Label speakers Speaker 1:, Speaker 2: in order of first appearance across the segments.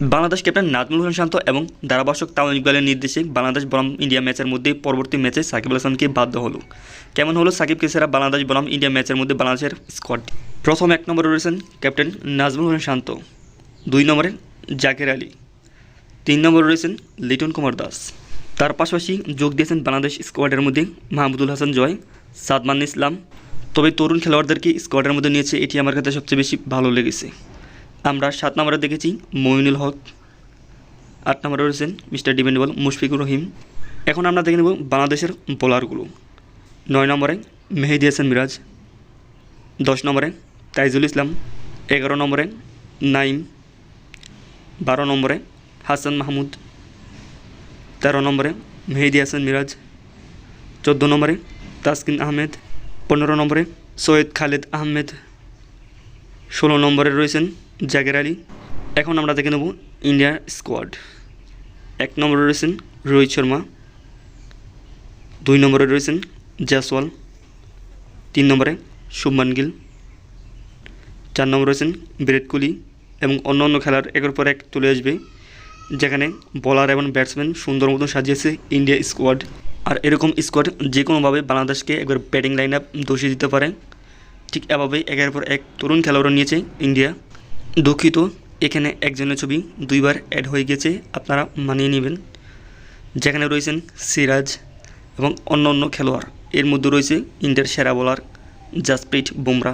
Speaker 1: Bangladesh captain Nazmul Hossain Shanto এবং ধারাভাষ্যক তামিম ইকবালের নির্দেশে বাংলাদেশ বনাম ইন্ডিয়া ম্যাচের মধ্যে পরবর্তী ম্যাচে সাকিব আল হাসানকে বাধ্য হলো। কেমন হলো সাকিবকে সেরা বাংলাদেশ বনাম ইন্ডিয়া ম্যাচের মধ্যে বাংলাদেশের স্কোয়াড প্রথম এক নম্বরে রয়েছেন ক্যাপ্টেন নাজমুল হোসেন শান্ত। দুই নম্বরে জাকের আলী। তিন নম্বরে রয়েছেন লিটন কুমার দাস। তার পাশাপাশি যোগ দিয়েছেন বাংলাদেশ স্কোয়াডের মধ্যে মাহমুদুল হাসান জয়, সাদমান ইসলাম। তবে তরুণ খেলোয়াড়দেরকে স্কোয়াডের মধ্যে নিয়েছে এটি আমার কাছে সবচেয়ে বেশি ভালো লেগেছে। আমরা সাত নম্বরে দেখেছি মইনুল হক। আট নম্বরে রয়েছেন মিস্টার ডিপেন্ডেবল মুশফিকুর রহিম। এখন আমরা দেখে নেব বাংলাদেশের বোলারগুলো। নয় নম্বরে মেহেদি হাসান মিরাজ। দশ নম্বরে তাইজুল ইসলাম। এগারো নম্বরে নাইম। বারো নম্বরে হাসান মাহমুদ। তেরো নম্বরে মেহেদি হাসান মিরাজ। চোদ্দ নম্বরে তাসকিন আহমেদ। পনেরো নম্বরে সৈয়দ খালেদ আহমেদ। ষোলো নম্বরে রয়েছেন জাকের আলী। এখন আমরা দেখে নেব ইন্ডিয়ার স্কোয়াড। এক নম্বরে রয়েছেন রোহিত শর্মা। দুই নম্বরে রয়েছেন জয়সওয়াল। তিন নম্বরে শুভমান গিল। চার নম্বরে রয়েছেন বিরাট কোহলি এবং অন্য অন্য খেলার একের পর এক চলে আসবে, যেখানে বলার এবং ব্যাটসম্যান সুন্দর মতন সাজিয়েছে ইন্ডিয়া স্কোয়াড। আর এরকম স্কোয়াড যে কোনোভাবে বাংলাদেশকে একবার ব্যাটিং লাইন আপ দোষী দিতে পারে। ঠিক এভাবেই একের পর এক তরুণ খেলোয়াড় নিয়েছে ইন্ডিয়া। দুঃখিত, এখানে একজনের ছবি দুইবার অ্যাড হয়ে গেছে, আপনারা মানিয়ে নেবেন। যেখানে রয়েছেন সিরাজ এবং অন্য অন্য খেলোয়াড়। এর মধ্যে রয়েছে ইন্ডিয়ার সেরা বোলার জাসপ্রীত বুমরা।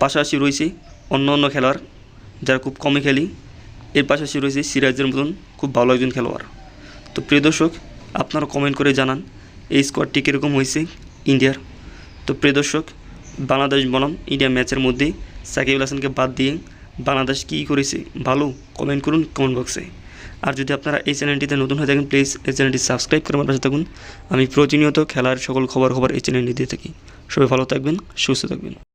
Speaker 1: পাশাপাশি রয়েছে অন্য অন্য খেলোয়াড় যারা খুব কমই খেলি। এর পাশাপাশি রয়েছে সিরাজের মতন খুব ভালো একজন খেলোয়াড়। তো প্রিয় দর্শক, আপনারা কমেন্ট করে জানান, এই স্কোয়াডটি কীরকম হয়েছে ইন্ডিয়ার। তো প্রিয় দর্শক, বাংলাদেশ বনাম ইন্ডিয়া ম্যাচের মধ্যে সাকিব হাসানকে বাদ দিয়ে বাংলাদেশ কী করেছে ভালো কমেন্ট করুন কমেন্ট বক্সে আর যদি আপনারা এই চ্যানেলটিতে নতুন হয়ে থাকেন প্লিজ এই চ্যানেলটি সাবস্ক্রাইব করে আমার পাশে থাকুন। আমি প্রতিনিয়ত খেলার সকল খবর খবর এই চ্যানেলটি দিয়ে থাকি। সবাই ভালো থাকবেন, সুস্থ থাকবেন।